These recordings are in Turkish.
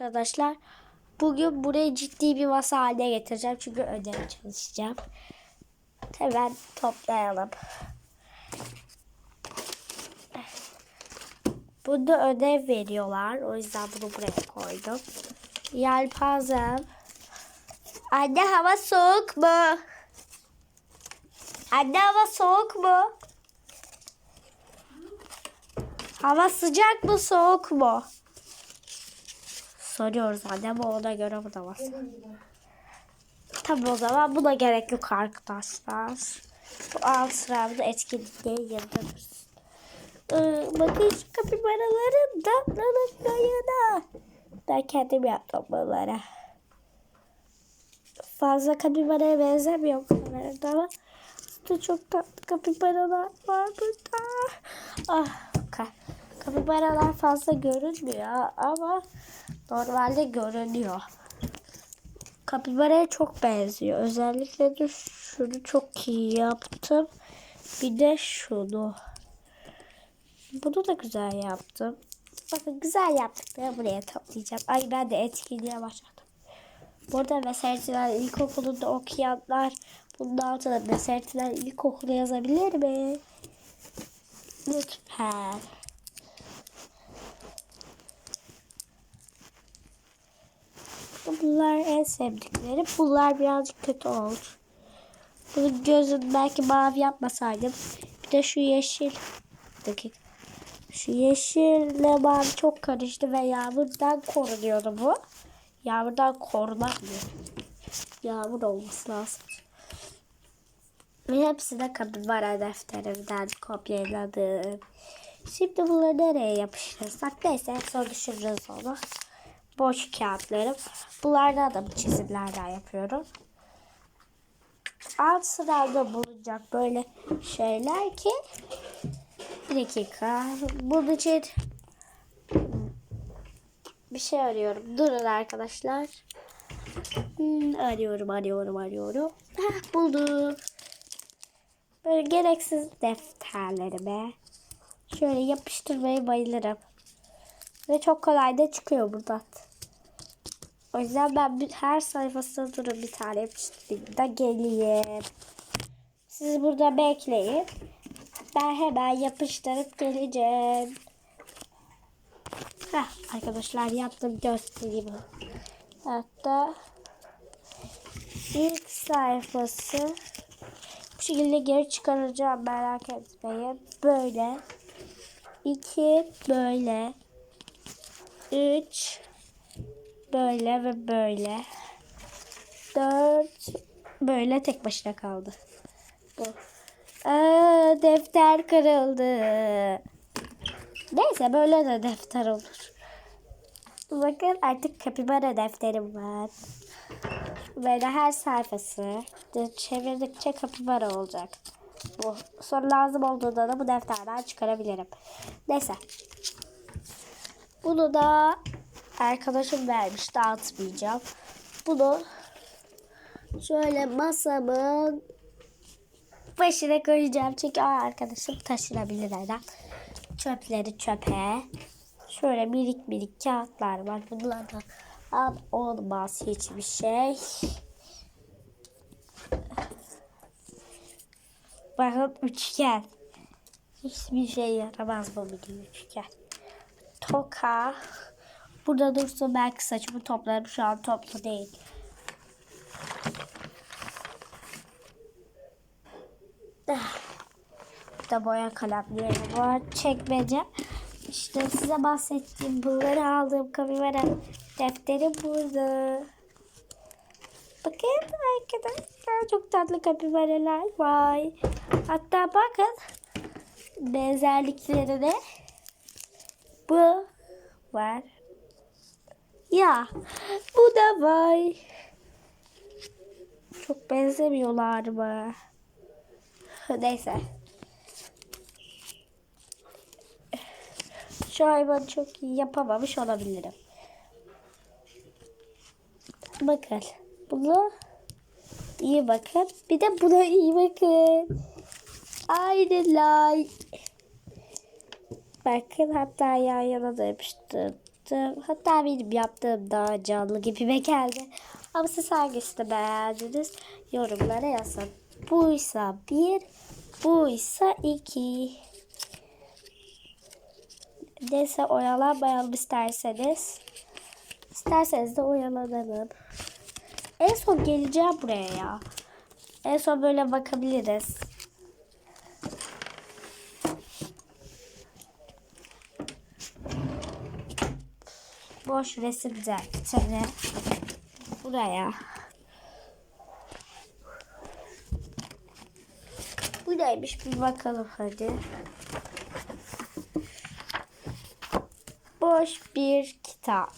Arkadaşlar bugün burayı ciddi bir masa haline getireceğim. Çünkü ödev çalışacağım. Hemen toplayalım. Burada ödev veriyorlar. O yüzden bunu buraya koydum. Yelpazem. Anne hava soğuk mu? Anne hava soğuk mu? Hava sıcak mı soğuk mu? Soruyoruz annem ona göre bu da var. Tamam o zaman buna gerek yok arkadaşlar. Bu alt sıramda etkinlikte yazarız. Ee, bakın şu kapibaraların tatlılıklarına. Ben kendim yaptım bunları. Fazla kapibaraya benzemiyor kamerada ama aslında çok tatlı kapibaralar var burada. Ah, ka kapibaralar fazla görünmüyor ama normalde görünüyor. Kapibaraya çok benziyor. Özellikle de şunu çok iyi yaptım. Bir de şunu. Bunu da güzel yaptım. Bakın güzel yaptıklarımı buraya toplayacağım. Ay ben de etkinliğe başladım. Burada Mesertiler İlkokulu'nda okuyanlar bunun altına Mesertiler İlkokulu yazabilir mi? Lütfen. Bunlar en sevdikleri. Bunlar birazcık kötü oldu. Bunun gözünü belki mavi yapmasaydım. Bir de şu yeşil. Dakika. Şu yeşille mavi çok karıştı ve yağmurdan korunuyordu bu. Yağmurdan korunamıyor. Yağmur olması lazım. Ve hepsi de kapibara defterimden kopyaladım. Şimdi bunları nereye yapıştırırsak neyse en son düşürürüz onu. Boş kağıtlarım. Bunlardan da bu çizimlerden yapıyorum. Alt sırada bulunacak böyle şeyler ki bir dakika. Bunun için bir şey arıyorum. Durun arkadaşlar. Hmm, arıyorum, arıyorum, arıyorum. Heh, buldum. Böyle gereksiz defterlerime şöyle yapıştırmayı bayılırım. Ve çok kolay da çıkıyor buradan. O yüzden ben bir, her sayfasına durun bir tane yapıştırayım geleyim. Siz burada bekleyin. Ben hemen yapıştırıp geleceğim. Heh, arkadaşlar yaptım göstereyim. Hatta ilk sayfası bu şekilde geri çıkaracağım merak etmeyin. Böyle. iki böyle. Üç böyle ve böyle. Dört böyle tek başına kaldı. Bu. Aa, defter kırıldı. Neyse böyle de defter olur. Bakın artık kapibara defterim var. Böyle her sayfası çevirdikçe kapibara olacak. Bu sonra lazım olduğunda da bu defterden çıkarabilirim. Neyse. Bunu da arkadaşım vermiş dağıtmayacağım. Bunu şöyle masamın başına koyacağım. Çünkü o arkadaşım taşınabilir herhalde. Çöpleri çöpe. Şöyle minik minik kağıtlar var. Bunlardan al olmaz hiçbir şey. Bakın üçgen. Hiçbir şey yaramaz bu benim üçgen. Toka. Burada dursa belki saçımı toplarım. Şu an toplu değil. Burada boya kalemleri var. Çekmece. İşte size bahsettiğim bunları aldığım kamera defteri burada. Bakın arkadaşlar çok tatlı kapibareler var. Hatta bakın benzerliklerine bu var. Ya bu da var. Çok benzemiyorlar mı? Neyse. Şu hayvanı çok iyi yapamamış olabilirim. Bakın. Bunu iyi bakın. Bir de buna iyi bakın. Aynen like. Bakın hatta yan yana da yapıştırdım. Yaptım. Hatta benim yaptığım daha canlı gibime geldi. Ama siz hangisini beğendiniz? Yorumlara yazın. Buysa bir, buysa iki. Neyse oyalanmayalım isterseniz. İsterseniz de oyalanalım. En son geleceğim buraya ya. En son böyle bakabiliriz. Boş resim defteri. Buraya. Bu neymiş bir bakalım hadi. Boş bir kitap.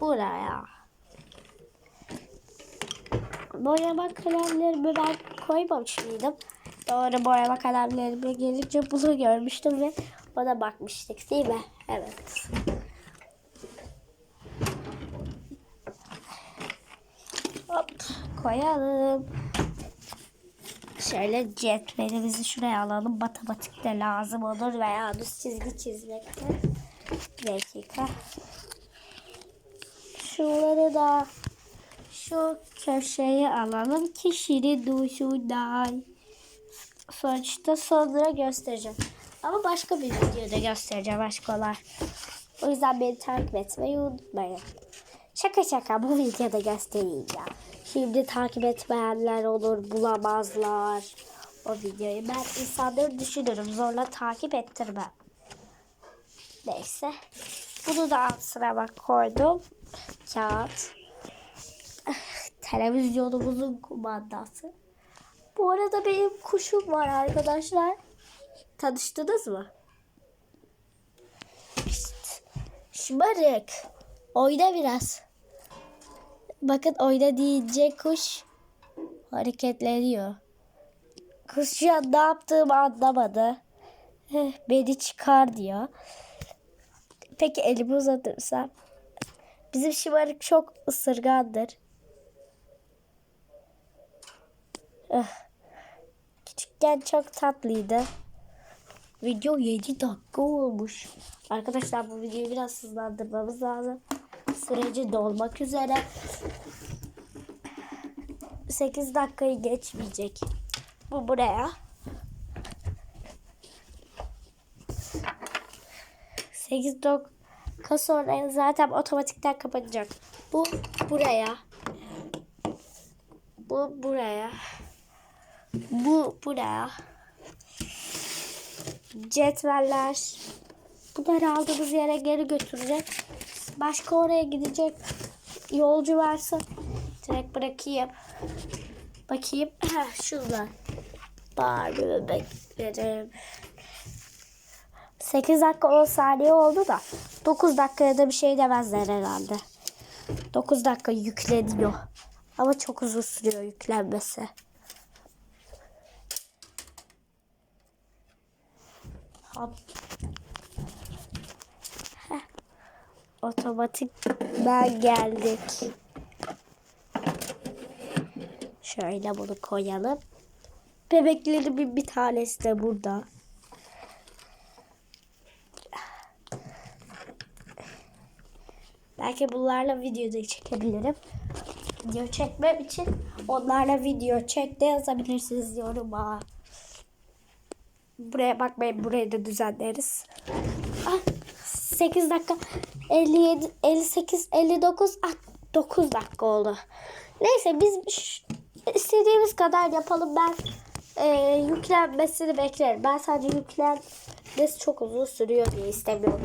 Buraya. Boyama kalemlerimi ben koymamış mıydım? Doğru boyama kalemlerime gelince bunu görmüştüm ve ona bakmıştık değil mi? Evet. Hop koyalım. Şöyle cetvelimizi şuraya alalım. Matematikte lazım olur veya düz çizgi çizmekte. Bir dakika. Şunları da şu köşeye alalım ki şirin duşundan. Sonuçta sonra göstereceğim. Ama başka bir videoda göstereceğim aşkolar. O yüzden beni takip etmeyi unutmayın. Şaka şaka bu videoda göstereyim ya. Şimdi takip etmeyenler olur bulamazlar o videoyu. Ben insanları düşünürüm zorla takip ettirmem. Neyse. Bunu da alt sırama koydum. Kağıt. Televizyonumuzun kumandası. Bu arada benim kuşum var arkadaşlar. Tanıştınız mı? Şımarık. Oyna biraz. Bakın oyna deyince kuş hareketleniyor. Kuş şu an ne yaptığımı anlamadı. Heh, Beni çıkar diyor. Peki elimi uzatırsam? Bizim şımarık çok ısırgandır. Eh. Küçükken çok tatlıydı. Video 7 dakika olmuş. Arkadaşlar bu videoyu biraz hızlandırmamız lazım. Süreci dolmak üzere. 8 dakikayı geçmeyecek. Bu buraya. 8 dakika sonra zaten otomatikten kapanacak. Bu buraya. Bu buraya. Bu buraya. Cetveller. Bunları aldığımız yere geri götürecek. Başka oraya gidecek yolcu varsa direkt bırakayım. Bakayım. Heh, şurada. Bari bebeklerim. 8 dakika 10 saniye oldu da 9 dakikaya da bir şey demezler herhalde. 9 dakika yükleniyor. Ama çok uzun sürüyor yüklenmesi. Hop. Heh. Otomatik ben geldik. Şöyle bunu koyalım. Bebeklerimin bir tanesi de burada. Belki bunlarla video da çekebilirim. Video çekmem için onlarla video çek de yazabilirsiniz yoruma. Buraya bakmayın burayı da düzenleriz. Ah, 8 dakika 57 58 59 ah, 9 dakika oldu. Neyse biz istediğimiz kadar yapalım. Ben e, yüklenmesini beklerim. Ben sadece yüklenmesi çok uzun sürüyor diye istemiyorum.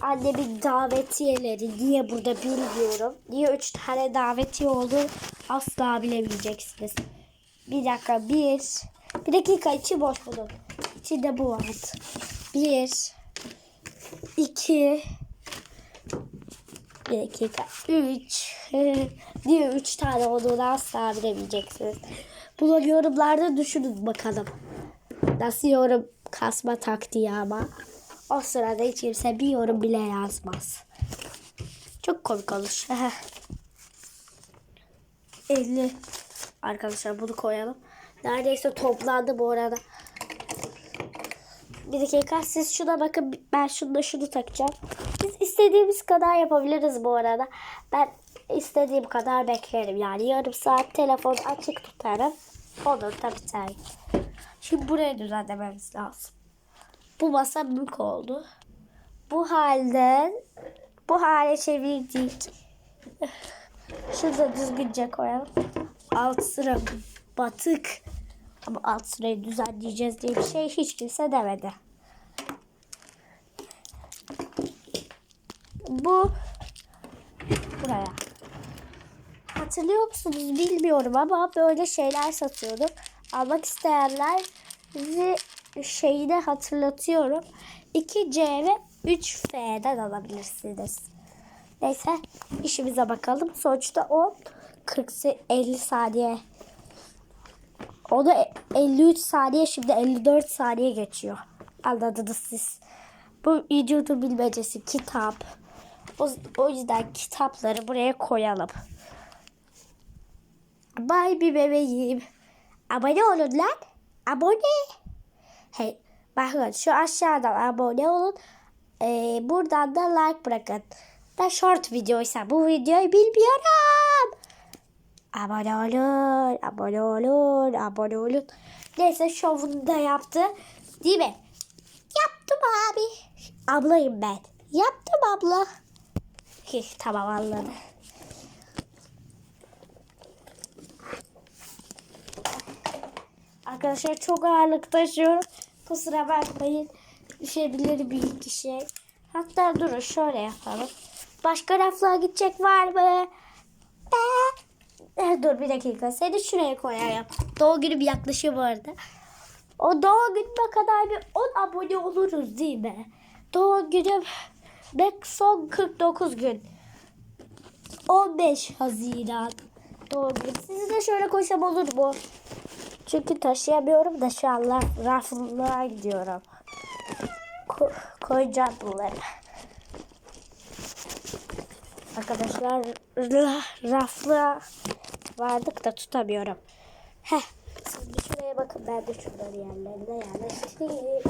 Annemin davetiyeleri niye burada bilmiyorum. Niye üç tane davetiye oldu asla bilemeyeceksiniz. Bir dakika bir. Bir dakika içi boş bunun. İçinde bu var. Bir. iki, Bir dakika. Üç. Niye üç tane olduğunu asla bilemeyeceksiniz. Bunu yorumlarda düşünün bakalım. Nasıl yorum kasma taktiği ama. O sırada hiç kimse bir yorum bile yazmaz. Çok komik olur. 50 Arkadaşlar bunu koyalım. Neredeyse toplandı bu arada. Bir dakika siz şuna bakın ben şunu şunu takacağım. Biz istediğimiz kadar yapabiliriz bu arada. Ben istediğim kadar beklerim. Yani yarım saat telefon açık tutarım. Olur tabii tabii. Şimdi buraya düzenlememiz lazım. Bu masa büyük oldu. Bu halden bu hale çevirdik. Şurada düzgünce koyalım. Alt sıra batık. Ama alt sırayı düzenleyeceğiz diye bir şey hiç kimse demedi. Bu buraya. Hatırlıyor musunuz bilmiyorum ama böyle şeyler satıyordum. Almak isteyenler sizi şeyi de hatırlatıyorum. 2C ve 3F'den alabilirsiniz. Neyse işimize bakalım. Sonuçta o 40 50 saniye. O da 53 saniye şimdi 54 saniye geçiyor. Anladınız siz. Bu vücudun bilmecesi kitap. O, o yüzden kitapları buraya koyalım. Bay bir bebeğim. Abone olun lan. Abone. Hey, bakın şu aşağıdan abone olun. Ee, buradan da like bırakın. Da short videoysa bu videoyu bilmiyorum. Abone olun, abone olun, abone olun. Neyse şovunu da yaptı. Değil mi? Yaptım abi. Ablayım ben. Yaptım abla. Tamam anladım. Arkadaşlar çok ağırlık taşıyorum. Kusura bakmayın. Düşebilir bir iki şey. Hatta durun şöyle yapalım. Başka raflığa gidecek var mı? Ee, dur bir dakika. Seni şuraya koyayım. Doğum günüm yaklaşıyor bu arada. O doğum günüme kadar bir 10 abone oluruz değil mi? Doğum günüm bek son 49 gün. 15 Haziran. Doğum günü. Sizi de şöyle koysam olur mu? Çünkü taşıyamıyorum da şu an raf, raflığa gidiyorum. Ko koyacağım bunları. Arkadaşlar ra raflığa vardık da tutamıyorum. Heh. Şimdi şuraya bakın ben de şunları yerlerine yerleştireyim.